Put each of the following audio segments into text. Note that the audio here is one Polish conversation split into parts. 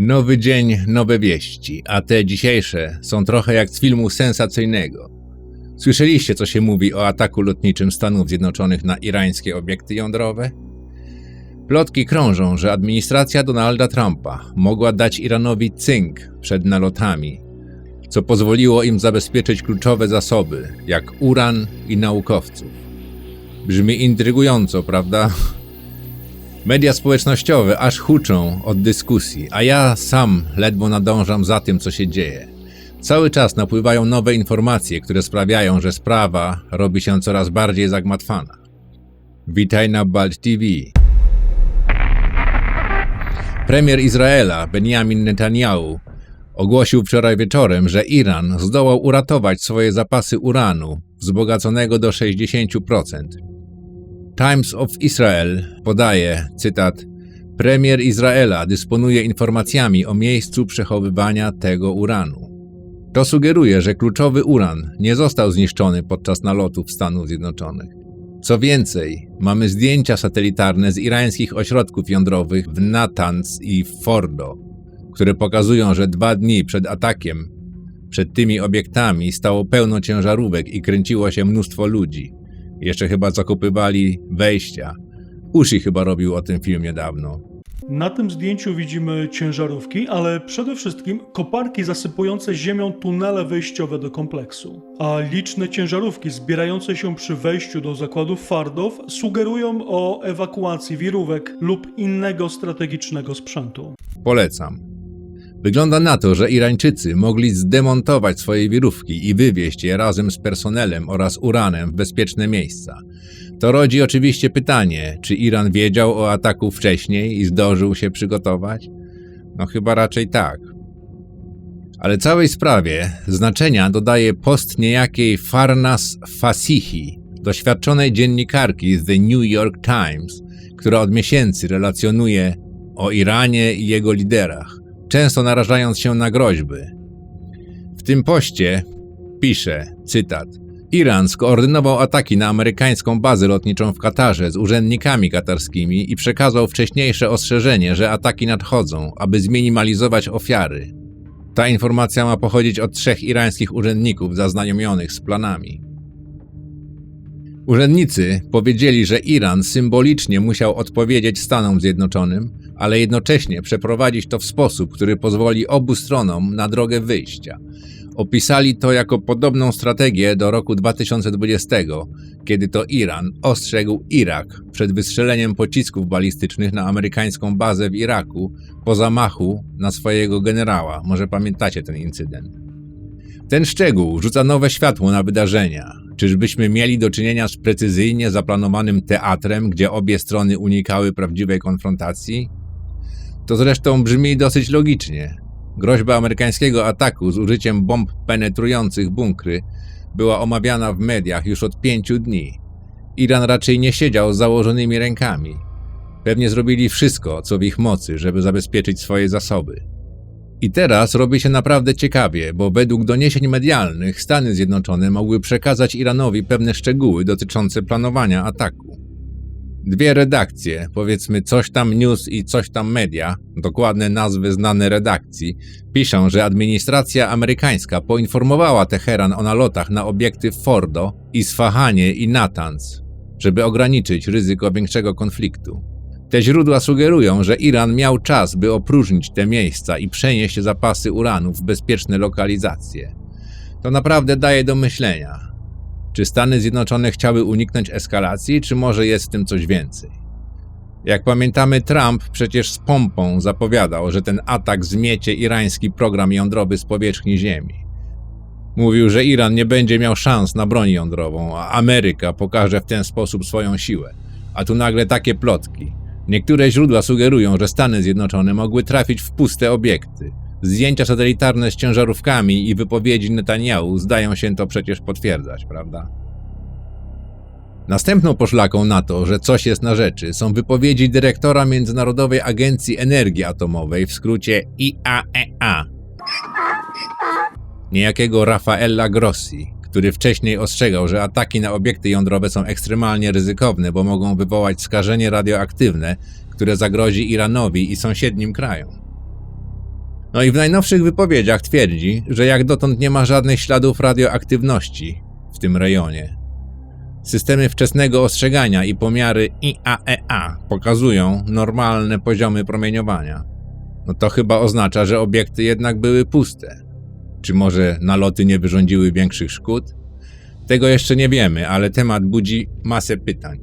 Nowy dzień, nowe wieści, a te dzisiejsze są trochę jak z filmu sensacyjnego. Słyszeliście, co się mówi o ataku lotniczym Stanów Zjednoczonych na irańskie obiekty jądrowe? Plotki krążą, że administracja Donalda Trumpa mogła dać Iranowi cynk przed nalotami, co pozwoliło im zabezpieczyć kluczowe zasoby, jak uran i naukowców. Brzmi intrygująco, prawda? Media społecznościowe aż huczą od dyskusji, a ja sam ledwo nadążam za tym, co się dzieje. Cały czas napływają nowe informacje, które sprawiają, że sprawa robi się coraz bardziej zagmatwana. Witaj na Balt TV. Premier Izraela Benjamin Netanyahu ogłosił wczoraj wieczorem, że Iran zdołał uratować swoje zapasy uranu, wzbogaconego do 60%. Times of Israel podaje, cytat, Premier Izraela dysponuje informacjami o miejscu przechowywania tego uranu. To sugeruje, że kluczowy uran nie został zniszczony podczas nalotów Stanów Zjednoczonych. Co więcej, mamy zdjęcia satelitarne z irańskich ośrodków jądrowych w Natanz i Fordo, które pokazują, że dwa dni przed atakiem, przed tymi obiektami stało pełno ciężarówek i kręciło się mnóstwo ludzi. Jeszcze chyba zakupywali wejścia. Ushi chyba robił o tym film niedawno. Na tym zdjęciu widzimy ciężarówki, ale przede wszystkim koparki zasypujące ziemią tunele wejściowe do kompleksu. A liczne ciężarówki zbierające się przy wejściu do zakładu Fardow sugerują o ewakuacji wirówek lub innego strategicznego sprzętu. Polecam. Wygląda na to, że Irańczycy mogli zdemontować swoje wirówki i wywieźć je razem z personelem oraz uranem w bezpieczne miejsca. To rodzi oczywiście pytanie, czy Iran wiedział o ataku wcześniej i zdążył się przygotować? No chyba raczej tak. Ale całej sprawie znaczenia dodaje post niejakiej Farnas Fasihi, doświadczonej dziennikarki z The New York Times, która od miesięcy relacjonuje o Iranie i jego liderach, często narażając się na groźby. W tym poście pisze, cytat, Iran skoordynował ataki na amerykańską bazę lotniczą w Katarze z urzędnikami katarskimi i przekazał wcześniejsze ostrzeżenie, że ataki nadchodzą, aby zminimalizować ofiary. Ta informacja ma pochodzić od trzech irańskich urzędników zaznajomionych z planami. Urzędnicy powiedzieli, że Iran symbolicznie musiał odpowiedzieć Stanom Zjednoczonym, ale jednocześnie przeprowadzić to w sposób, który pozwoli obu stronom na drogę wyjścia. Opisali to jako podobną strategię do roku 2020, kiedy to Iran ostrzegł Irak przed wystrzeleniem pocisków balistycznych na amerykańską bazę w Iraku po zamachu na swojego generała. Może pamiętacie ten incydent. Ten szczegół rzuca nowe światło na wydarzenia. Czyżbyśmy mieli do czynienia z precyzyjnie zaplanowanym teatrem, gdzie obie strony unikały prawdziwej konfrontacji? To zresztą brzmi dosyć logicznie. Groźba amerykańskiego ataku z użyciem bomb penetrujących bunkry była omawiana w mediach już od pięciu dni. Iran raczej nie siedział z założonymi rękami. Pewnie zrobili wszystko, co w ich mocy, żeby zabezpieczyć swoje zasoby. I teraz robi się naprawdę ciekawie, bo według doniesień medialnych Stany Zjednoczone mogły przekazać Iranowi pewne szczegóły dotyczące planowania ataku. Dwie redakcje, powiedzmy coś tam news i coś tam media, dokładne nazwy znane redakcji, piszą, że administracja amerykańska poinformowała Teheran o nalotach na obiekty w Fordo, Isfahanie i Natanz, żeby ograniczyć ryzyko większego konfliktu. Te źródła sugerują, że Iran miał czas, by opróżnić te miejsca i przenieść zapasy uranu w bezpieczne lokalizacje. To naprawdę daje do myślenia. Czy Stany Zjednoczone chciały uniknąć eskalacji, czy może jest w tym coś więcej? Jak pamiętamy, Trump przecież z pompą zapowiadał, że ten atak zmiecie irański program jądrowy z powierzchni Ziemi. Mówił, że Iran nie będzie miał szans na broń jądrową, a Ameryka pokaże w ten sposób swoją siłę. A tu nagle takie plotki. Niektóre źródła sugerują, że Stany Zjednoczone mogły trafić w puste obiekty. Zdjęcia satelitarne z ciężarówkami i wypowiedzi Netanyahu zdają się to przecież potwierdzać, prawda? Następną poszlaką na to, że coś jest na rzeczy, są wypowiedzi dyrektora Międzynarodowej Agencji Energii Atomowej, w skrócie IAEA, niejakiego Rafaela Grossi, który wcześniej ostrzegał, że ataki na obiekty jądrowe są ekstremalnie ryzykowne, bo mogą wywołać skażenie radioaktywne, które zagrozi Iranowi i sąsiednim krajom. No i w najnowszych wypowiedziach twierdzi, że jak dotąd nie ma żadnych śladów radioaktywności w tym rejonie. Systemy wczesnego ostrzegania i pomiary IAEA pokazują normalne poziomy promieniowania. No to chyba oznacza, że obiekty jednak były puste. Czy może naloty nie wyrządziły większych szkód? Tego jeszcze nie wiemy, ale temat budzi masę pytań.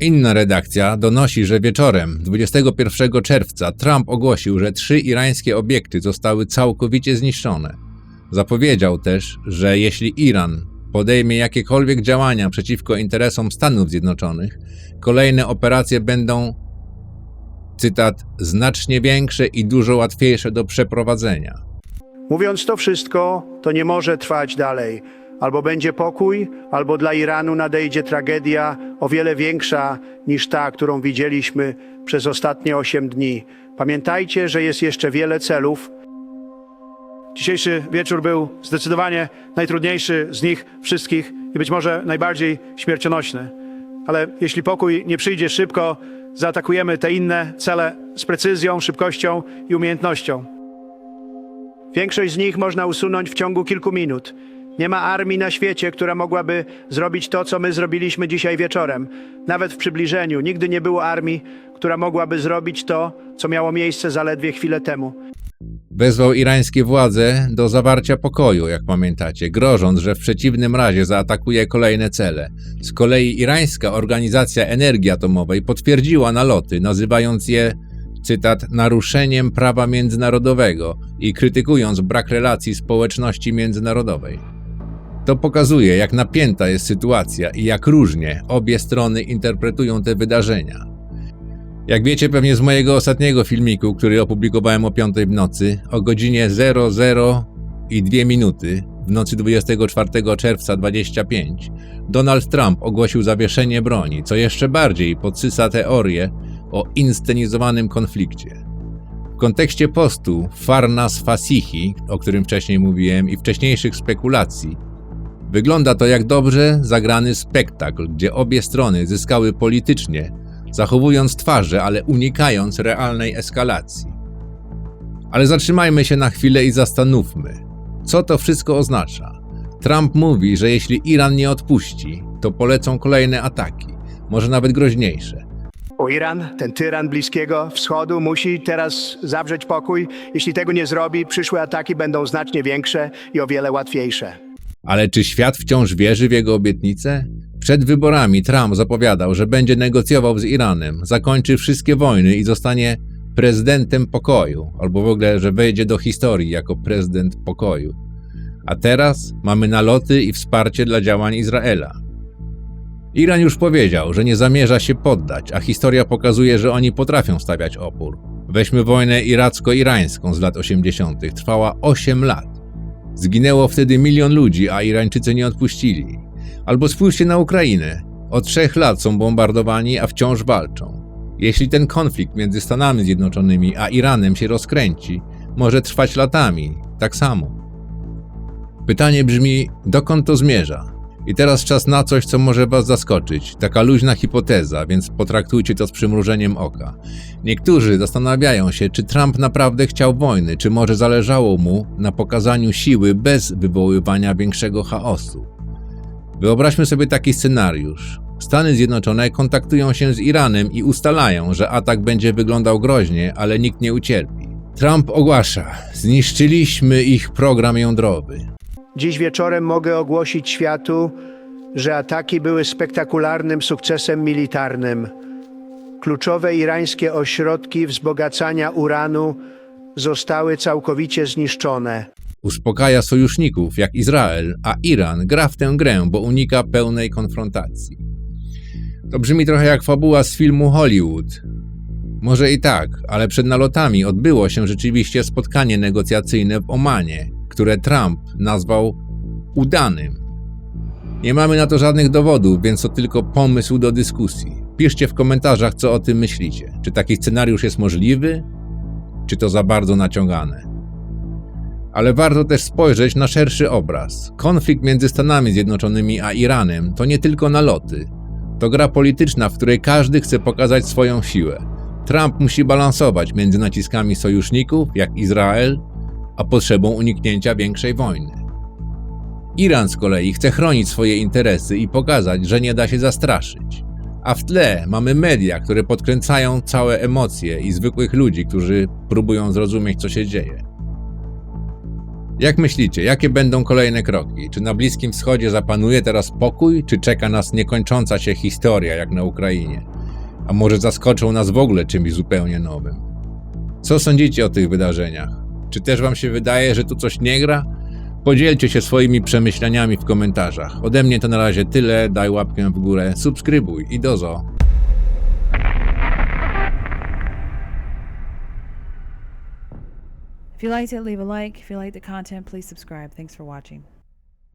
Inna redakcja donosi, że wieczorem 21 czerwca Trump ogłosił, że trzy irańskie obiekty zostały całkowicie zniszczone. Zapowiedział też, że jeśli Iran podejmie jakiekolwiek działania przeciwko interesom Stanów Zjednoczonych, kolejne operacje będą, cytat, znacznie większe i dużo łatwiejsze do przeprowadzenia. Mówiąc to wszystko, to nie może trwać dalej. Albo będzie pokój, albo dla Iranu nadejdzie tragedia o wiele większa niż ta, którą widzieliśmy przez ostatnie osiem dni. Pamiętajcie, że jest jeszcze wiele celów. Dzisiejszy wieczór był zdecydowanie najtrudniejszy z nich wszystkich i być może najbardziej śmiercionośny. Ale jeśli pokój nie przyjdzie szybko, zaatakujemy te inne cele z precyzją, szybkością i umiejętnością. Większość z nich można usunąć w ciągu kilku minut. Nie ma armii na świecie, która mogłaby zrobić to, co my zrobiliśmy dzisiaj wieczorem. Nawet w przybliżeniu nigdy nie było armii, która mogłaby zrobić to, co miało miejsce zaledwie chwilę temu. Wezwał irańskie władze do zawarcia pokoju, jak pamiętacie, grożąc, że w przeciwnym razie zaatakuje kolejne cele. Z kolei irańska organizacja energii atomowej potwierdziła naloty, nazywając je, cytat, naruszeniem prawa międzynarodowego i krytykując brak relacji społeczności międzynarodowej. To pokazuje, jak napięta jest sytuacja i jak różnie obie strony interpretują te wydarzenia. Jak wiecie pewnie z mojego ostatniego filmiku, który opublikowałem o 5 w nocy, o godzinie 00 i 2 minuty w nocy 24 czerwca 25, Donald Trump ogłosił zawieszenie broni, co jeszcze bardziej podsysa teorię o inscenizowanym konflikcie. W kontekście postu Farnas Fasihi, o którym wcześniej mówiłem, i wcześniejszych spekulacji, wygląda to jak dobrze zagrany spektakl, gdzie obie strony zyskały politycznie, zachowując twarze, ale unikając realnej eskalacji. Ale zatrzymajmy się na chwilę i zastanówmy, co to wszystko oznacza. Trump mówi, że jeśli Iran nie odpuści, to polecą kolejne ataki, może nawet groźniejsze. O Iran, ten tyran Bliskiego Wschodu, musi teraz zawrzeć pokój. Jeśli tego nie zrobi, przyszłe ataki będą znacznie większe i o wiele łatwiejsze. Ale czy świat wciąż wierzy w jego obietnice? Przed wyborami Trump zapowiadał, że będzie negocjował z Iranem, zakończy wszystkie wojny i zostanie prezydentem pokoju, albo w ogóle, że wejdzie do historii jako prezydent pokoju. A teraz mamy naloty i wsparcie dla działań Izraela. Iran już powiedział, że nie zamierza się poddać, a historia pokazuje, że oni potrafią stawiać opór. Weźmy wojnę iracko-irańską z lat 80. Trwała 8 lat. Zginęło wtedy milion ludzi, a Irańczycy nie odpuścili. Albo spójrzcie na Ukrainę. Od trzech lat są bombardowani, a wciąż walczą. Jeśli ten konflikt między Stanami Zjednoczonymi a Iranem się rozkręci, może trwać latami, tak samo. Pytanie brzmi, dokąd to zmierza? I teraz czas na coś, co może Was zaskoczyć. Taka luźna hipoteza, więc potraktujcie to z przymrużeniem oka. Niektórzy zastanawiają się, czy Trump naprawdę chciał wojny, czy może zależało mu na pokazaniu siły bez wywoływania większego chaosu. Wyobraźmy sobie taki scenariusz. Stany Zjednoczone kontaktują się z Iranem i ustalają, że atak będzie wyglądał groźnie, ale nikt nie ucierpi. Trump ogłasza: Zniszczyliśmy ich program jądrowy. Dziś wieczorem mogę ogłosić światu, że ataki były spektakularnym sukcesem militarnym. Kluczowe irańskie ośrodki wzbogacania uranu zostały całkowicie zniszczone. Uspokaja sojuszników jak Izrael, a Iran gra w tę grę, bo unika pełnej konfrontacji. To brzmi trochę jak fabuła z filmu Hollywood. Może i tak, ale przed nalotami odbyło się rzeczywiście spotkanie negocjacyjne w Omanie, które Trump nazwał udanym. Nie mamy na to żadnych dowodów, więc to tylko pomysł do dyskusji. Piszcie w komentarzach, co o tym myślicie. Czy taki scenariusz jest możliwy, czy to za bardzo naciągane? Ale warto też spojrzeć na szerszy obraz. Konflikt między Stanami Zjednoczonymi a Iranem to nie tylko naloty. To gra polityczna, w której każdy chce pokazać swoją siłę. Trump musi balansować między naciskami sojuszników, jak Izrael, a potrzebą uniknięcia większej wojny. Iran z kolei chce chronić swoje interesy i pokazać, że nie da się zastraszyć. A w tle mamy media, które podkręcają całe emocje i zwykłych ludzi, którzy próbują zrozumieć, co się dzieje. Jak myślicie, jakie będą kolejne kroki? Czy na Bliskim Wschodzie zapanuje teraz pokój, czy czeka nas niekończąca się historia, jak na Ukrainie? A może zaskoczą nas w ogóle czymś zupełnie nowym? Co sądzicie o tych wydarzeniach? Czy też wam się wydaje, że tu coś nie gra? Podzielcie się swoimi przemyśleniami w komentarzach. Ode mnie to na razie tyle. Daj łapkę w górę, subskrybuj i dozo. If you liked it, leave a like. If you the content, please subscribe. Thanks for watching.